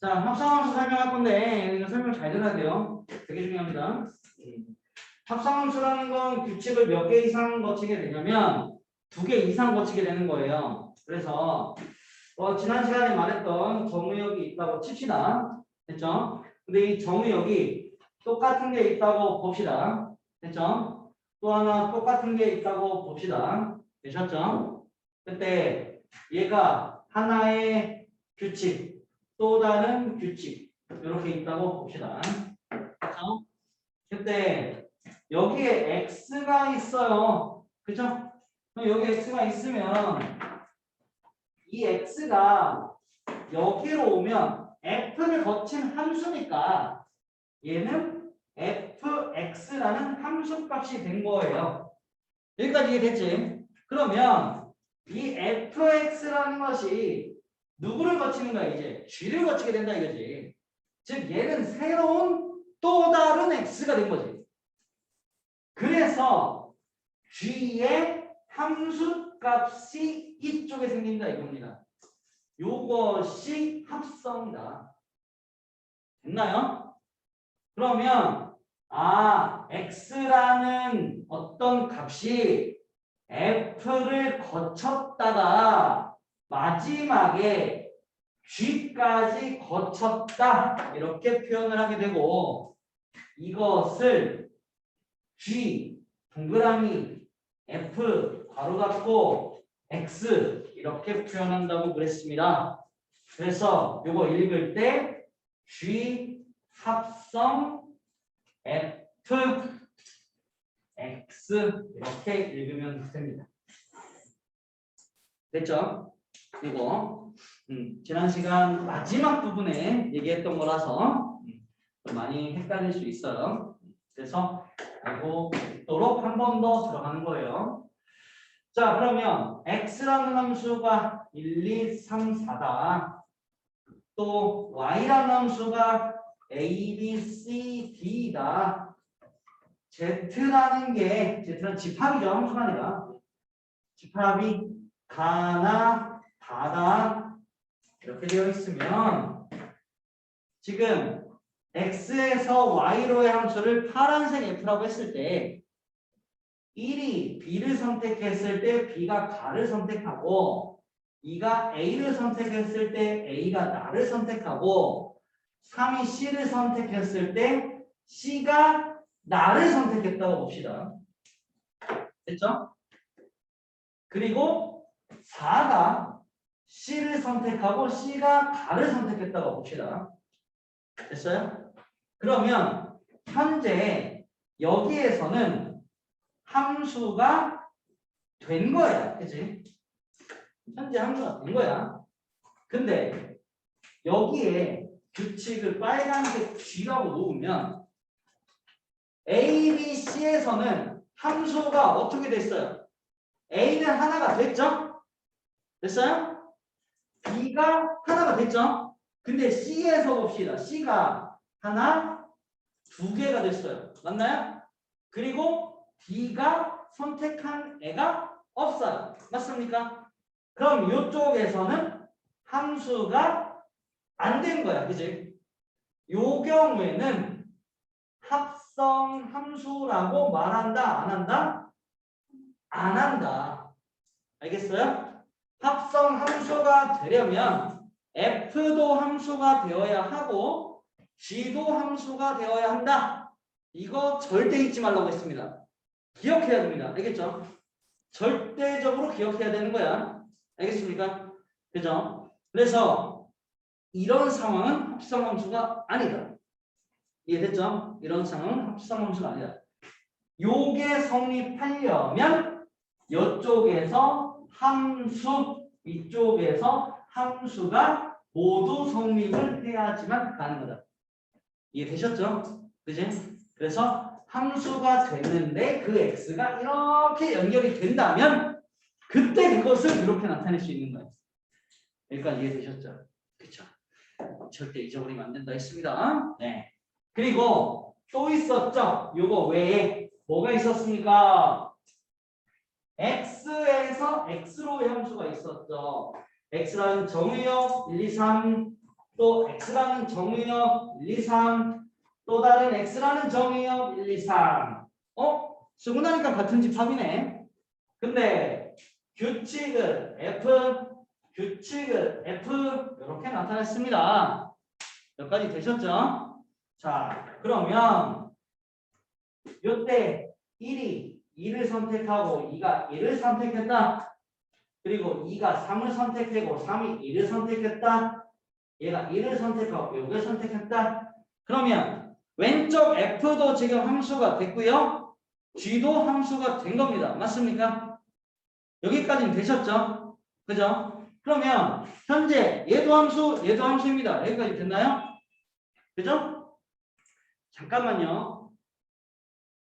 자, 합성함수 설명할 건데 설명 잘 들어야 돼요. 되게 중요합니다. 음. 합성함수라는 건 규칙을 몇 개 이상 거치게 되냐면 두 개 이상 거치게 되는 거예요. 그래서 어, 지난 시간에 말했던 정의역이 있다고 칩시다. 됐죠? 근데 이 정의역이 똑같은 게 있다고 봅시다. 됐죠? 또 하나 똑같은 게 있다고 봅시다. 되셨죠? 그때 얘가 하나의 규칙, 또 다른 규칙 이렇게 있다고 봅시다. 그렇죠? 그때 여기에 x가 있어요. 그렇죠? 그럼 여기 x가 있으면 이 x가 여기로 오면 f를 거친 함수니까 얘는 fx라는 함수값이 된 거예요. 여기까지 이해됐지? 그러면 이 fx라는 것이 누구를 거치는 거야 이제? g를 거치게 된다 이거지. 즉 얘는 새로운 또 다른 x가 된 거지. 그래서 g의 함수값이 이쪽에 생긴다 이겁니다. 요것이 합성이다. 됐나요? 그러면 아 x라는 어떤 값이 f를 거쳤다가 마지막에 g까지 거쳤다 이렇게 표현을 하게 되고 이것을 g 동그라미 f 괄호 닫고 x 이렇게 표현한다고 그랬습니다. 그래서 이거 읽을 때 g 합성 f x 이렇게 읽으면 됩니다. 됐죠? 그리고 음, 지난 시간 마지막 부분에 얘기했던 거라서 음, 좀 많이 헷갈릴 수 있어요. 그래서 알고 있도록 한 번 더 들어가는 거예요. 자, 그러면 x라는 함수가 1, 2, 3, 4다. 또 y라는 함수가 a, b, c, d다. z라는 게 z는 집합이죠. 함수가 아니라 집합이 가나 다다 이렇게 되어 있으면 지금 x에서 y로의 함수를 파란색 f라고 했을 때 1이 b를 선택했을 때 b가 가를 선택하고 2가 a를 선택했을 때 a가 나를 선택하고 3이 c를 선택했을 때 c가 나를 선택했다고 봅시다. 됐죠? 그리고 4가 C를 선택하고 C가 가를 선택했다고 봅시다. 됐어요? 그러면 현재 여기에서는 함수가 된 거야. 그치? 현재 함수가 된 거야. 근데 여기에 규칙을 빨간색 G라고 놓으면 A, B, C에서는 함수가 어떻게 됐어요? A는 하나가 됐죠? 됐어요? B가 하나가 됐죠? 근데 C에서 봅시다. C가 하나, 두 개가 됐어요. 맞나요? 그리고 D가 선택한 애가 없어요. 맞습니까? 그럼 이쪽에서는 함수가 안 된 거야. 그지? 요 경우에는 합성 함수라고 말한다, 안 한다? 안 한다. 알겠어요? 합성 함수가 되려면 f도 함수가 되어야 하고 g도 함수가 되어야 한다. 이거 절대 잊지 말라고 했습니다. 기억해야 됩니다. 알겠죠? 절대적으로 기억해야 되는 거야. 알겠습니까? 그죠? 그래서 이런 상황은 합성 함수가 아니다. 이해됐죠? 이런 상황은 합성 함수가 아니다. 요게 성립하려면 이쪽에서 함수, 이쪽에서 함수가 모두 성립을 해야지만 가능하다. 이해되셨죠? 그지? 그래서 함수가 됐는데 그 x가 이렇게 연결이 된다면 그때 그것을 이렇게 나타낼 수 있는 거예요. 여기까지 이해되셨죠? 그렇죠? 절대 잊어버리면 안 된다 했습니다. 네. 그리고 또 있었죠? 요거 외에 뭐가 있었습니까? X에서 x로의 함수가 있었죠. x라는 정의역 1, 2, 3 또 x라는 정의역 1, 2, 3, 또 다른 x라는 정의역 1, 2, 3. 어? 나니까 같은 집합이네. 근데 규칙은 f, 규칙은 f 이렇게 나타냈습니다. 여기까지 되셨죠? 자, 그러면 이때 1이 2를 선택하고 2가 1을 선택했다. 그리고 2가 3을 선택하고 3이 2를 선택했다. 얘가 1을 선택하고 여기를 선택했다. 그러면 왼쪽 F도 지금 함수가 됐고요. G도 함수가 된 겁니다. 맞습니까? 여기까지는 되셨죠? 그죠? 그러면 현재 얘도 함수, 얘도 함수입니다. 여기까지 됐나요? 그죠? 잠깐만요.